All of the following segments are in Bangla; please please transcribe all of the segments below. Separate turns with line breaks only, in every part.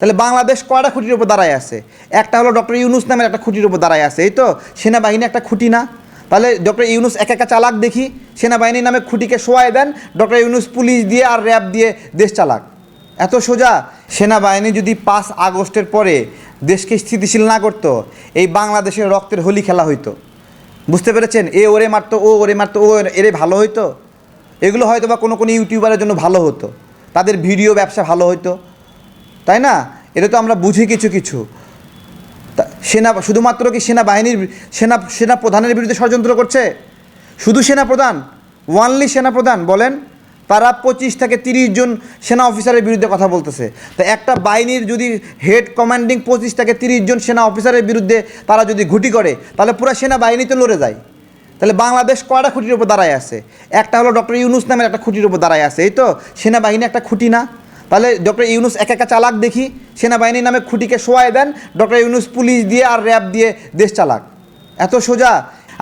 তাহলে বাংলাদেশ কয়টা খুঁটির উপর দাঁড়ায় আছে? একটা হলো ডক্টর ইউনুস নামের একটা খুঁটির উপর দাঁড়ায় আছে, এই তো? সেনাবাহিনী একটা খুঁটি না? তাহলে ডক্টর ইউনুস এক একা চালাক দেখি, সেনাবাহিনীর নামে খুঁটিকে শোয়াই দেন, ডক্টর ইউনুস পুলিশ দিয়ে আর র্যাব দিয়ে দেশ চালাক। এত সোজা? সেনাবাহিনী যদি পাঁচ আগস্টের পরে দেশকে স্থিতিশীল না করতো, এই বাংলাদেশের রক্তের হোলি খেলা হইতো। বুঝতে পেরেছেন? এ ওরে মারতো, ও ওরে মারতো, ও এরে ভালো হইতো? এগুলো হয়তো বা কোনো কোনো ইউটিউবারের জন্য ভালো হতো। তাদের ভিডিও ব্যবসা ভালো হতো তাই না? এটা তো আমরা বুঝি কিছু কিছু। সেনা, শুধুমাত্র কি সেনাবাহিনীর সেনা সেনা প্রধানের বিরুদ্ধে ষড়যন্ত্র করছে? শুধু সেনা প্রধান ওয়ানলি সেনা প্রধান বলেন, তারা পঁচিশ থেকে তিরিশ জন সেনা অফিসারের বিরুদ্ধে কথা বলতেছে। তা একটা বাহিনীর যদি হেড কমান্ডিং পঁচিশ থেকে তিরিশ জন সেনা অফিসারের বিরুদ্ধে তারা যদি ঘুটি করে, তাহলে পুরো সেনাবাহিনী তো লড়ে যায়। তাহলে বাংলাদেশ কয়টা খুঁটির উপর দাঁড়ায় আছে? একটা হলো ডক্টর ইউনুস নামের একটা খুঁটির উপর দাঁড়ায় আছে, এই তো? সেনাবাহিনী একটা খুঁটি না? তাহলে ডক্টর ইউনুস এক একা চালাক দেখি, সেনাবাহিনীর নামে খুঁটিকে শোয়াই দেন, ডক্টর ইউনুস পুলিশ দিয়ে আর র্যাব দিয়ে দেশ চালাক। এত সোজা,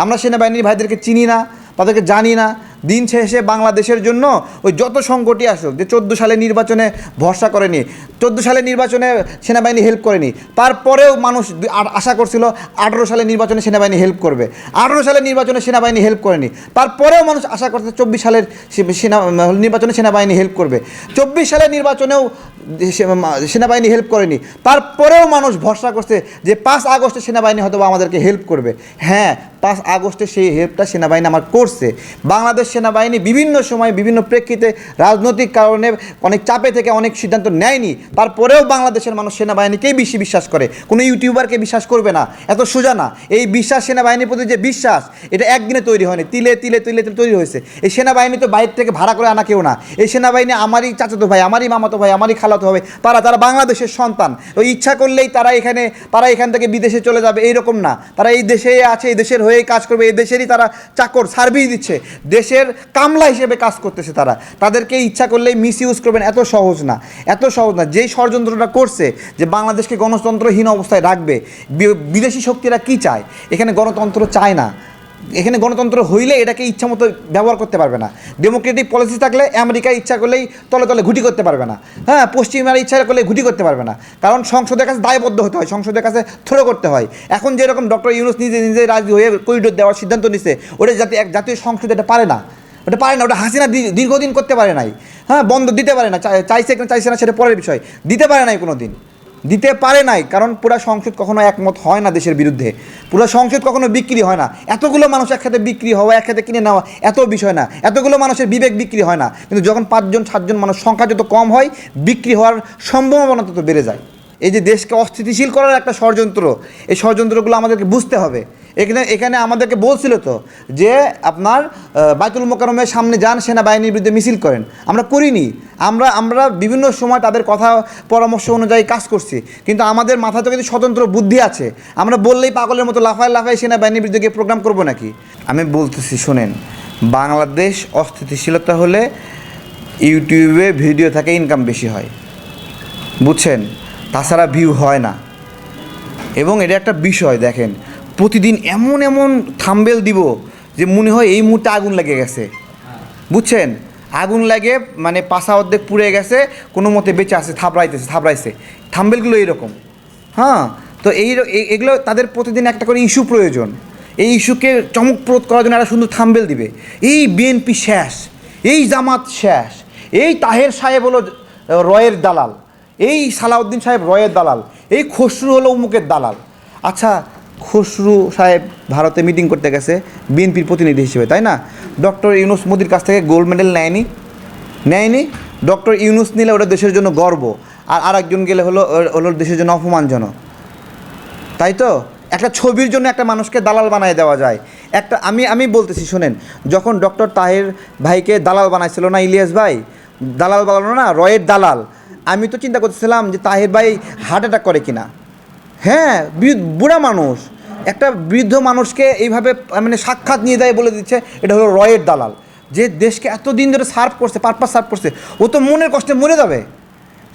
আমরা সেনাবাহিনীর ভাইদেরকে চিনি না, তাদেরকে জানি না দিন শেষে বাংলাদেশের জন্য ওই যত সংকটই আসুক, যে চোদ্দ সালে নির্বাচনে ভরসা করেনি, চোদ্দ সালে নির্বাচনে সেনাবাহিনী হেল্প করেনি, তারপরেও মানুষ আশা করছিল আঠেরো সালে নির্বাচনে সেনাবাহিনী হেল্প করবে। আঠেরো সালে নির্বাচনে সেনাবাহিনী হেল্প করেনি, তারপরেও মানুষ আশা করছে চব্বিশ সালের সেনা নির্বাচনে সেনাবাহিনী হেল্প করবে। চব্বিশ সালের নির্বাচনেও সেনাবাহিনী হেল্প করেনি। তারপরেও মানুষ ভরসা করছে যে পাঁচ আগস্টে সেনাবাহিনী হয়তো আমাদেরকে হেল্প করবে। হ্যাঁ পাঁচ আগস্টে সেই হেল্পটা সেনাবাহিনী আমার করছে। বাংলাদেশ সেনাবাহিনী বিভিন্ন সময় বিভিন্ন প্রেক্ষিতে রাজনৈতিক কারণে অনেক চাপে থেকে অনেক সিদ্ধান্ত নেয়নি। তারপরেও বাংলাদেশের মানুষ সেনাবাহিনীকেই বেশি বিশ্বাস করে। কোনো ইউটিউবারকে বিশ্বাস করবে না। এত সোজা না। এই বিশ্বাস সেনাবাহিনীর প্রতি যে বিশ্বাস, এটা একদিনে তৈরি হয়নি। তিলে তিলে তিলে তিলে তৈরি হয়েছে। এই সেনাবাহিনী তো বাইরে থেকে ভাড়া করে আনা কেউ না। এই সেনাবাহিনী আমারই চাচাতো ভাই, আমারই মামাতো ভাই, আমারই খালাতো হবে। তারা তারা বাংলাদেশের সন্তান। ওই ইচ্ছা করলেই তারা এখানে, তারা এখান থেকে বিদেশে চলে যাবে। এইরকম না। তারা এই দেশেই আছে, এই দেশের হয়েই কাজ করবে। এই দেশেরই তারা চাকর, সার্ভিস দিচ্ছে। দেশের কামলা হিসেবে কাজ করতেছে তারা। তাদেরকে ইচ্ছা করলেই মিস ইউজ করবেন। এত সহজ না। এত সহজ না। যেই ষড়যন্ত্রটা করছে যে বাংলাদেশকে গণতন্ত্রহীন অবস্থায় রাখবে বিদেশি শক্তিরা কি চায়? এখানে গণতন্ত্র চায় না। এখানে গণতন্ত্র হইলে এটাকে ইচ্ছা মতো ব্যবহার করতে পারবে না। ডেমোক্রেটিক পলিসি থাকলে আমেরিকা ইচ্ছা করলেই তলে তলে ঘুটি করতে পারবে না। হ্যাঁ পশ্চিমারা ইচ্ছা করলে ঘুটি করতে পারবে না। কারণ সংসদের কাছে দায়বদ্ধ হতে হয়, সংসদের কাছে থ্রো করতে হয়। এখন যেরকম ডক্টর ইউনুস নিজে নিজে রাজি হয়ে করিডোর দেওয়ার সিদ্ধান্ত নিছে, ওটা যাতে এক জাতীয় সংসদ এটা পারে না। ওটা পারে না, ওটা হাসিনা দীর্ঘদিন করতে পারে নাই। হ্যাঁ বন্ধ দিতে পারে না চাইছে চাইছে না, সেটা পরের বিষয়। দিতে পারে নাই কোনো দিন দিতে পারে নাই, কারণ পুরা সংসদ কখনো একমত হয় না দেশের বিরুদ্ধে। পুরা সংসদ কখনো বিক্রি হয় না। এতগুলো মানুষ একসাথে বিক্রি হওয়া, একসাথে কিনে নেওয়া, এত বিষয় না। এতগুলো মানুষের বিবেক বিক্রি হয় না। কিন্তু যখন পাঁচজন, সাতজন মানুষ সংখ্যা যত কম হয়, বিক্রি হওয়ার সম্ভাবনা তত বেড়ে যায়। এই যে দেশকে অস্থিতিশীল করার একটা ষড়যন্ত্র, এই ষড়যন্ত্রগুলো আমাদেরকে বুঝতে হবে। এখানে এখানে আমাদেরকে বলছিল তো যে আপনার বাইতুল মোকারমের সামনে যান, সেনাবাহিনীর বিরুদ্ধে মিছিল করেন। আমরা করিনি। আমরা আমরা বিভিন্ন সময় তাদের কথা, পরামর্শ অনুযায়ী কাজ করছি। কিন্তু আমাদের মাথাতে কিন্তু স্বতন্ত্র বুদ্ধি আছে। আমরা বললেই পাগলের মতো লাফায় লাফায় সেনাবাহিনীর বিরুদ্ধে গিয়ে প্রোগ্রাম করব নাকি? আমি বলতেছি, শোনেন, বাংলাদেশ অস্থিতিশীলতা হলে ইউটিউবে ভিডিও থাকে ইনকাম বেশি হয়। বুঝছেন? তাছাড়া ভিউ হয় না। এবং এটা একটা বিষয়, দেখেন। প্রতিদিন এমন এমন থাম্বেল দিব যে মনে হয় এই মুহূর্তে আগুন লেগে গেছে। বুঝছেন? আগুন লাগে মানে পাশা অর্ধেক পুড়ে গেছে, কোনো মতে বেঁচে আছে থাবড়াইতেছে থাবড়াইছে থাম্বেলগুলো এইরকম। হ্যাঁ? তো এই এগুলো তাদের প্রতিদিন একটা করে ইস্যু প্রয়োজন। এই ইস্যুকে চমকপ্রদ করার জন্য একটা সুন্দর থাম্বেল দিবে। এই বিএনপি শেষ, এই জামাত শেষ, এই তাহের সাহেব হলো রয়ের দালাল। এই সালাউদ্দিন সাহেব রয়ের দালাল, এই খসরু হলো উমুকের দালাল। আচ্ছা খসরু সাহেব ভারতে মিটিং করতে গেছে বিএনপির প্রতিনিধি হিসেবে, তাই না? ডক্টর ইউনুস মোদির কাছ থেকে গোল্ড মেডেল নেয়নি নেয়নি? ডক্টর ইউনুস নিলে ওটা দেশের জন্য গর্ব, আর আরেকজন গেলে হলো হলো দেশের জন্য অপমানজনক। তাই তো? একটা ছবির জন্য একটা মানুষকে দালাল বানায় দেওয়া যায়। একটা, আমি আমি বলতেছি, শোনেন, যখন ডক্টর তাহের ভাইকে দালাল বানাইছিল না, ইলিয়াস ভাই? দালাল বানানো না, রয়ের দালাল। আমি তো চিন্তা করতেছিলাম যে তাহের ভাই হার্ট অ্যাটাক করে কিনা। হ্যাঁ বুড়া মানুষ। একটা বৃদ্ধ মানুষকে এইভাবে মানে সাক্ষাৎ নিয়ে দেয় বলে দিচ্ছে, এটা হলো রয়ের দালাল। যে দেশকে এতদিন ধরে সার্ভ করছে পারপাস সার্ভ করছে, ও তো মনের কষ্টে মরে যাবে।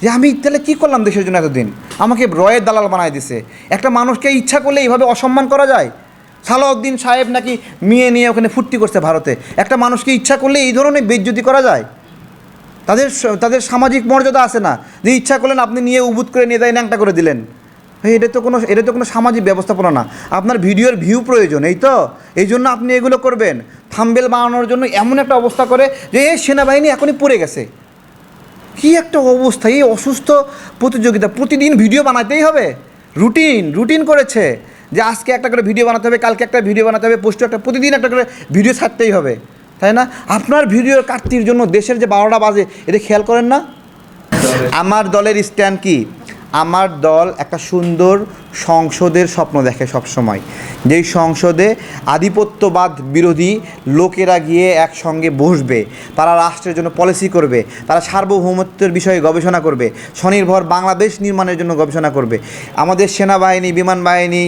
যে আমি তাহলে কী করলাম দেশের জন্য এতদিন? আমাকে রয়ের দালাল বানায় দিছে। একটা মানুষকে ইচ্ছা করলে এইভাবে অসম্মান করা যায়? সালাউদ্দিন সাহেব নাকি মেয়ে নিয়ে ওখানে ফুর্তি করছে ভারতে। একটা মানুষকে ইচ্ছা করলে এই ধরনের বেজ্জতি করা যায়? তাদের তাদের সামাজিক মর্যাদা আছে না। যে ইচ্ছা করলেন আপনি নিয়ে উবুত করে নিয়ে যাই ন্যাংটা করে দিলেন। এটা তো কোনো, এটা তো কোনো সামাজিক ব্যবস্থাপনা না। আপনার ভিডিওর ভিউ প্রয়োজন, এই তো? এই জন্য আপনি এগুলো করবেন। থাম্বেল বানানোর জন্য এমন একটা অবস্থা করে যে, এই সেনাবাহিনী এখনই পড়ে গেছে। কি একটা অবস্থা, এই অসুস্থ প্রতিযোগিতা। প্রতিদিন ভিডিও বানাতেই হবে। রুটিন রুটিন করেছে যে, আজকে একটা করে ভিডিও বানাতে হবে, কালকে একটা ভিডিও বানাতে হবে পোস্ট একটা, প্রতিদিন একটা করে ভিডিও ছাড়তেই হবে। তাই না? আপনার ভিডিও কাটতির জন্য দেশের যে বারোটা বাজে এটা খেয়াল করেন না? আমার দলের স্ট্যান্ড কি? আমার দল একটা সুন্দর সংসদের স্বপ্ন দেখে সবসময়। যেই সংসদে আধিপত্যবাদ বিরোধী লোকেরা গিয়ে একসঙ্গে বসবে, তারা রাষ্ট্রের জন্য পলিসি করবে, তারা সার্বভৌমত্বের বিষয়ে গবেষণা করবে, স্বনির্ভর বাংলাদেশ নির্মাণের জন্য গবেষণা করবে। আমাদের সেনাবাহিনী, বিমান বাহিনী,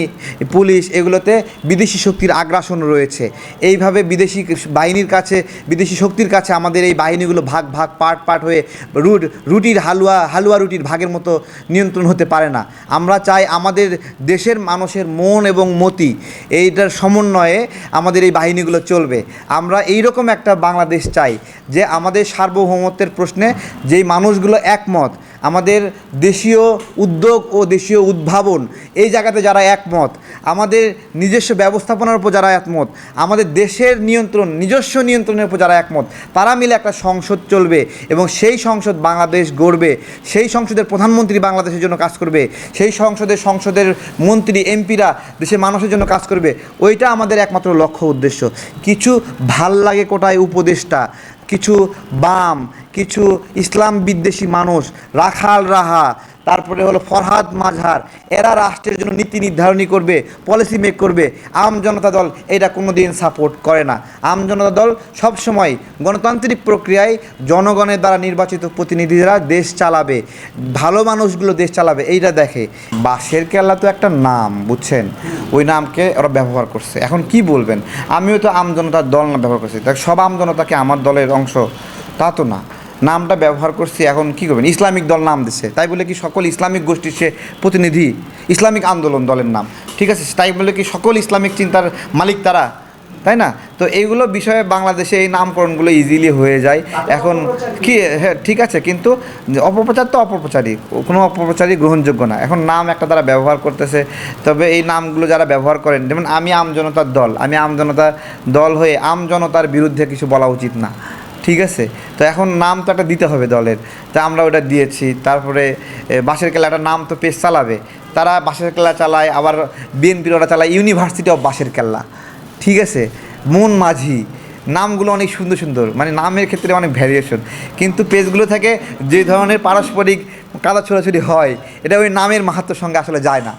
পুলিশ এগুলোতে বিদেশি শক্তির আগ্রাসন রয়েছে। এইভাবে বিদেশি বাহিনীর কাছে, বিদেশি শক্তির কাছে আমাদের এই বাহিনীগুলো ভাগ ভাগ পার্ট পার্ট হয়ে রুট, রুটির হালুয়া হালুয়া রুটির ভাগের মতো নিয়ন্ত্রণ হতে পারে না। আমরা চাই আমাদের দেশের মানুষের মন এবং মতি, এইটার সমন্বয়ে আমাদের এই বাহিনীগুলো চলবে। আমরা এই রকম একটা বাংলাদেশ চাই যে আমাদের সার্বভৌমত্বের প্রশ্নে যেই মানুষগুলো একমত আমাদের দেশীয় উদ্যোগ ও দেশীয় উদ্ভাবন, এই জায়গাতে যারা একমত, আমাদের নিজস্ব ব্যবস্থাপনার উপর যারা একমত, আমাদের দেশের নিয়ন্ত্রণ, নিজস্ব নিয়ন্ত্রণের উপর যারা একমত, তারা মিলে একটা সংসদ চলবে এবং সেই সংসদ বাংলাদেশ গড়বে, সেই সংসদের প্রধানমন্ত্রী বাংলাদেশের জন্য কাজ করবে, সেই সংসদের সংসদের মন্ত্রী, এমপিরা দেশের মানুষের জন্য কাজ করবে, ওইটা আমাদের একমাত্র লক্ষ্য উদ্দেশ্য। কিছু ভালো লাগে কোটায় উপদেষ্টা, কিছু বাম কিছু ইসলাম বিদ্বেষী মানুষ, রাখাল রাহা, তারপরে হলো ফরহাদ মাঝহার এরা রাষ্ট্রের জন্য নীতি নির্ধারণী করবে পলিসি মেক করবে। আম জনতা দল এটা কোনো দিন সাপোর্ট করে না। আম জনতা দল সবসময় গণতান্ত্রিক প্রক্রিয়ায় জনগণের দ্বারা নির্বাচিত প্রতিনিধিরা দেশ চালাবে, ভালো মানুষগুলো দেশ চালাবে, এইটা দেখে। বাঁশের কেল্লা তো একটা নাম, বুঝছেন? ওই নামকে ওরা ব্যবহার করছে। এখন কি বলবেন? আমিও তো আম জনতার দল না ব্যবহার করছি। দেখ, সব আম জনতাকে আমার দলের অংশ। তা তো না। নামটা ব্যবহার করছি এখন কি করবেন? ইসলামিক দল নাম দিছে। তাই বলে কি সকল ইসলামিক গোষ্ঠীর সে প্রতিনিধি ইসলামিক আন্দোলন দলের নাম। ঠিক আছে? তাই বলে কি সকল ইসলামিক চিন্তার মালিক তারা। তাই না? তো এইগুলো বিষয়ে বাংলাদেশে এই নামকরণগুলো ইজিলি হয়ে যায়। এখন কি হ্যাঁ ঠিক আছে। কিন্তু অপপ্রচার তো অপপ্রচারই। কোনো অপপ্রচারই গ্রহণযোগ্য না। এখন নাম একটা তারা ব্যবহার করতেছে। তবে এই নামগুলো যারা ব্যবহার করেন যেমন আমি আমজনতার দল। আমি আমজনতার দল হয়ে আমজনতার বিরুদ্ধে কিছু বলা উচিত না। ঠিক আছে? তো এখন নাম তো একটা দিতে হবে দলের। তা আমরা ওটা দিয়েছি। তারপরে কেলা একটা নাম তো পেশ চালাবে। তারা বাঁশের কেল্লা চালায়, আবার বিএনপির ওরা চালায় ইউনিভার্সিটি অফ বাঁশের কেল্লা ঠিক আছে? মন মাঝি। নামগুলো অনেক সুন্দর সুন্দর। মানে নামের ক্ষেত্রে অনেক ভ্যারিয়েশন কিন্তু পেজগুলো থেকে যে ধরনের পারস্পরিক কাদা ছোড়াছুড়ি হয়, এটা ওই নামের মাহাত্ম্যের সঙ্গে আসলে যায় না।